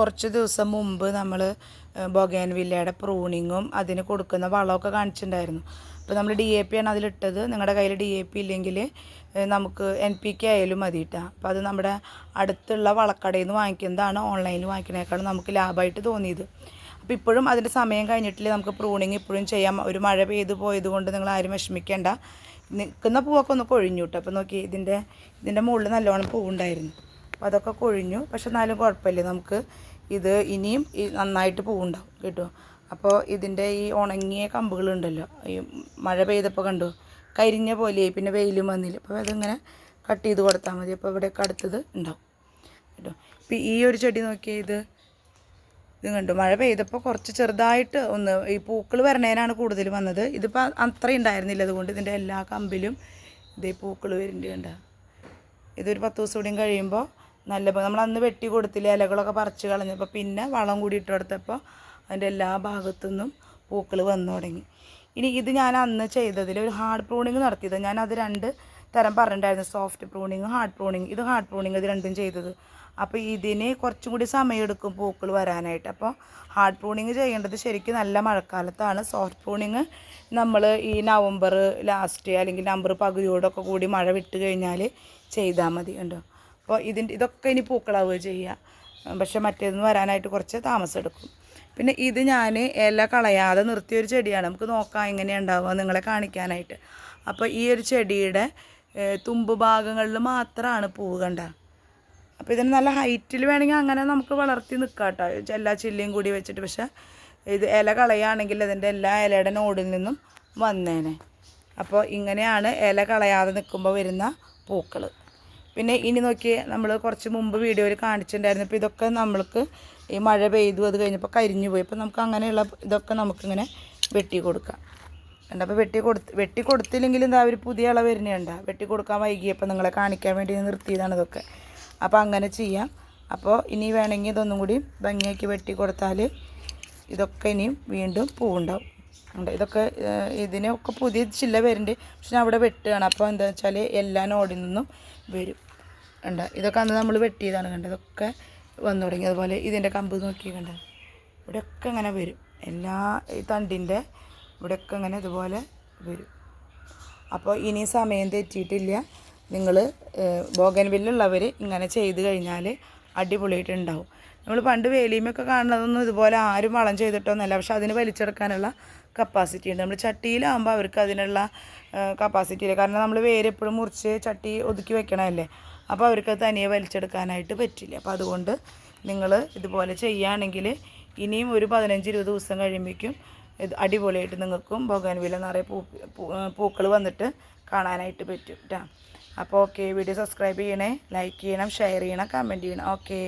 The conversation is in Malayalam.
കുറച്ച് ദിവസം മുമ്പ് നമ്മൾ ബൊഗേൻ വില്ലയുടെ പ്രൂണിങ്ങും അതിന് കൊടുക്കുന്ന വളമൊക്കെ കാണിച്ചിട്ടുണ്ടായിരുന്നു. അപ്പോൾ നമ്മൾ ഡി എ പി ആണ് അതിലിട്ടത്. നിങ്ങളുടെ കയ്യിൽ ഡി എ പി ഇല്ലെങ്കിൽ നമുക്ക് എൻ പി കെ ആയാലും മതി കേട്ടോ അപ്പോൾ അത് നമ്മുടെ അടുത്തുള്ള വളക്കടയിൽ നിന്ന് വാങ്ങിക്കുന്നതാണ് ഓൺലൈനിൽ വാങ്ങിക്കുന്നതിനേക്കാളും നമുക്ക് ലാഭമായിട്ട് തോന്നിയത്. അപ്പോൾ ഇപ്പോഴും അതിന്റെ സമയം കഴിഞ്ഞിട്ടില്ല നമുക്ക് പ്രൂണിങ് ഇപ്പോഴും ചെയ്യാം. ഒരു മഴ പെയ്ത് പോയത് കൊണ്ട് നിങ്ങൾ ആരും വിഷമിക്കേണ്ട. നിൽക്കുന്ന പൂവൊക്കെ ഒന്ന് കൊഴിഞ്ഞു കേട്ടോ അപ്പോൾ നോക്കി ഇതിന്റെ ഇതിന്റെ മുകളിൽ നല്ലോണം പൂവുണ്ടായിരുന്നു. അതൊക്കെ കൊഴിഞ്ഞു. പക്ഷെ എന്നാലും കുഴപ്പമില്ല. നമുക്ക് ഇത് ഇനിയും നന്നായിട്ട് പൂവുണ്ടാവും കേട്ടോ. അപ്പോൾ ഇതിന്റെ ഈ ഉണങ്ങിയ കമ്പുകളുണ്ടല്ലോ. ഈ മഴ പെയ്തപ്പോൾ കണ്ടു? കരിഞ്ഞ പോലെയായി. പിന്നെ വെയിലും വന്നില്ല. അപ്പോൾ അതിങ്ങനെ കട്ട് ചെയ്ത് കൊടുത്താൽ മതി. അപ്പോൾ ഇവിടെയൊക്കെ അടുത്തത് ഉണ്ടാവും കേട്ടോ. ഇപ്പോൾ ഈ ഒരു ചെടി നോക്കിയാൽ ഇത്. ഇത് കണ്ടു? മഴ പെയ്തപ്പോൾ കുറച്ച് ചെറുതായിട്ട് ഒന്ന് ഈ പൂക്കൾ വരണേനാണ് കൂടുതൽ വന്നത്. ഇതിപ്പോൾ അത്രയും ഉണ്ടായിരുന്നില്ല. അതുകൊണ്ട് ഇതിന്റെ എല്ലാ കമ്പിലും ഇതേ പൂക്കൾ വരുന്നുണ്ട് കണ്ട? ഇതൊരു പത്ത് ദിവസം കൂടിയും കഴിയുമ്പോൾ നല്ല നമ്മൾ അന്ന് വെട്ടി കൊടുത്തില്ല ഇലകളൊക്കെ പറിച്ച് കളഞ്ഞപ്പോൾ പിന്നെ വളം കൂടി ഇട്ട് കൊടുത്തപ്പോൾ അതിന്റെ എല്ലാ ഭാഗത്തുനിന്നും പൂക്കൾ വന്നു തുടങ്ങി. ഇനി ഇത് ഞാൻ അന്ന് ചെയ്തതിൽ ഒരു ഹാർഡ് പ്രൂണിങ് നടത്തിയത്. ഞാൻ അത് രണ്ട് തരം പറഞ്ഞിട്ടുണ്ടായിരുന്നു. Soft pruning hard pruning. ഇത് ഹാർഡ് പ്രൂണിങ് ഇത് രണ്ടും ചെയ്തത്. അപ്പോൾ ഇതിന് കുറച്ചും കൂടി സമയമെടുക്കും പൂക്കൾ വരാനായിട്ട്. അപ്പോൾ ഹാർഡ് പ്രൂണിങ് ചെയ്യേണ്ടത് ശരിക്കും നല്ല മഴക്കാലത്താണ്. സോഫ്റ്റ് പ്രൂണിങ് നമ്മൾ ഈ നവംബർ ലാസ്റ്റ് അല്ലെങ്കിൽ നവംബർ പകുതിയോടൊക്കെ കൂടി മഴ വിട്ട് കഴിഞ്ഞാൽ ചെയ്താൽ മതി ഉണ്ടോ അപ്പോൾ ഇതിന്റെ ഇതൊക്കെ ഇനി പൂക്കളാവുക ചെയ്യുക പക്ഷേ മറ്റേതെന്ന് വരാനായിട്ട് കുറച്ച് താമസം എടുക്കും. പിന്നെ ഇത് ഞാൻ ഇല കളയാതെ നിർത്തിയൊരു ചെടിയാണ്. നമുക്ക് നോക്കാം എങ്ങനെയാണ് ഉണ്ടാവുക നിങ്ങളെ കാണിക്കാനായിട്ട്. അപ്പോൾ ഈ ഒരു ചെടിയുടെ തുമ്പ് ഭാഗങ്ങളിൽ മാത്രമാണ് പൂവ് കണ്ട. അപ്പോൾ ഇതിന് നല്ല ഹൈറ്റിൽ വേണമെങ്കിൽ അങ്ങനെ നമുക്ക് വളർത്തി നിൽക്കാം കേട്ടോ എല്ലാ ചില്ലിയും കൂടി വെച്ചിട്ട് പക്ഷേ ഇത് ഇല കളയുകയാണെങ്കിൽ അതിന്റെ എല്ലാ ഇലയുടെ നോടിൽ നിന്നും വന്നേനെ. അപ്പോൾ ഇങ്ങനെയാണ് ഇല കളയാതെ നിൽക്കുമ്പോൾ വരുന്ന പൂക്കൾ പിന്നെ ഇനി നോക്കിയേ നമ്മൾ കുറച്ച് മുമ്പ് വീഡിയോയിൽ കാണിച്ചിട്ടുണ്ടായിരുന്നു. ഇപ്പോൾ ഇതൊക്കെ നമ്മൾക്ക് ഈ മഴ പെയ്തു അത് കഴിഞ്ഞപ്പോൾ കരിഞ്ഞു പോയി. അപ്പോൾ നമുക്ക് അങ്ങനെയുള്ള ഇതൊക്കെ നമുക്കിങ്ങനെ വെട്ടി കൊടുക്കാം. ഉണ്ട് അപ്പോൾ വെട്ടി കൊടുത്ത് വെട്ടി കൊടുത്തില്ലെങ്കിൽ എന്താ ഒരു പുതിയ ഇള വരുന്നുണ്ട്. വെട്ടി കൊടുക്കാൻ വൈകിയപ്പോൾ നിങ്ങളെ കാണിക്കാൻ വേണ്ടി നിർത്തിയതാണ് ഇതൊക്കെ. അപ്പോൾ അങ്ങനെ ചെയ്യാം. അപ്പോൾ ഇനി വേണമെങ്കിൽ ഇതൊന്നും കൂടി ഭംഗിയാക്കി വെട്ടി കൊടുത്താൽ ഇതൊക്കെ ഇനിയും വീണ്ടും പൂവുണ്ടാവും. ഉണ്ട്. ഇതൊക്കെ ഇതിനൊക്കെ പുതിയ ചില്ല വരുന്നുണ്ട് പക്ഷെ ഞാൻ അവിടെ വെട്ടുകയാണ്. അപ്പോൾ എന്താ വെച്ചാൽ എല്ലാ നോടിൽ നിന്നും വരും. ഉണ്ട്. ഇതൊക്കെ അന്ന് നമ്മൾ വെട്ടിയതാണ് കണ്ടത്. ഇതൊക്കെ വന്നു തുടങ്ങി. അതുപോലെ ഇതിന്റെ കമ്പ് നോക്കി കണ്ട ഇവിടെയൊക്കെ ഇങ്ങനെ വരും. എല്ലാ ഈ തണ്ടിന്റെ ഇവിടെയൊക്കെ ഇങ്ങനെ ഇതുപോലെ വരും. അപ്പോൾ ഇനി സമയം തെറ്റിയിട്ടില്ല. നിങ്ങൾ ബോഗൻവില്ലുള്ളവർ ഇങ്ങനെ ചെയ്ത് കഴിഞ്ഞാൽ അടിപൊളിയായിട്ടുണ്ടാവും. നമ്മൾ പണ്ട് വേലിയുമൊക്കെ കാണുന്നതൊന്നും ഇതുപോലെ ആരും വളം ചെയ്തിട്ടൊന്നുമല്ല. പക്ഷെ അതിന് വലിച്ചെടുക്കാനുള്ള കപ്പാസിറ്റി ഉണ്ട്. നമ്മൾ ചട്ടിയിലാകുമ്പോൾ അവർക്ക് അതിനുള്ള കപ്പാസിറ്റി ഇല്ല. കാരണം നമ്മൾ വേര് എപ്പോഴും മുറിച്ച് ചട്ടി ഒതുക്കി വെക്കണമല്ലേ അപ്പോൾ അവർക്ക് തനിയെ വലിച്ചെടുക്കാനായിട്ട് പറ്റില്ല. അപ്പോൾ അതുകൊണ്ട് നിങ്ങൾ ഇതുപോലെ ചെയ്യുകയാണെങ്കിൽ ഇനിയും ഒരു പതിനഞ്ച് ഇരുപത് ദിവസം കഴിയുമ്പോഴേക്കും ഇത് അടിപൊളിയായിട്ട് നിങ്ങൾക്കും ബൊഗാൻവില നിറയെ പൂ പൂക്കൾ വന്നിട്ട് കാണാനായിട്ട് പറ്റും കേട്ടോ അപ്പോൾ ഓക്കെ വീഡിയോ സബ്സ്ക്രൈബ് ചെയ്യണേ ലൈക്ക് ചെയ്യണം ഷെയർ ചെയ്യണം കമന്റ് ചെയ്യണം. ഓക്കേ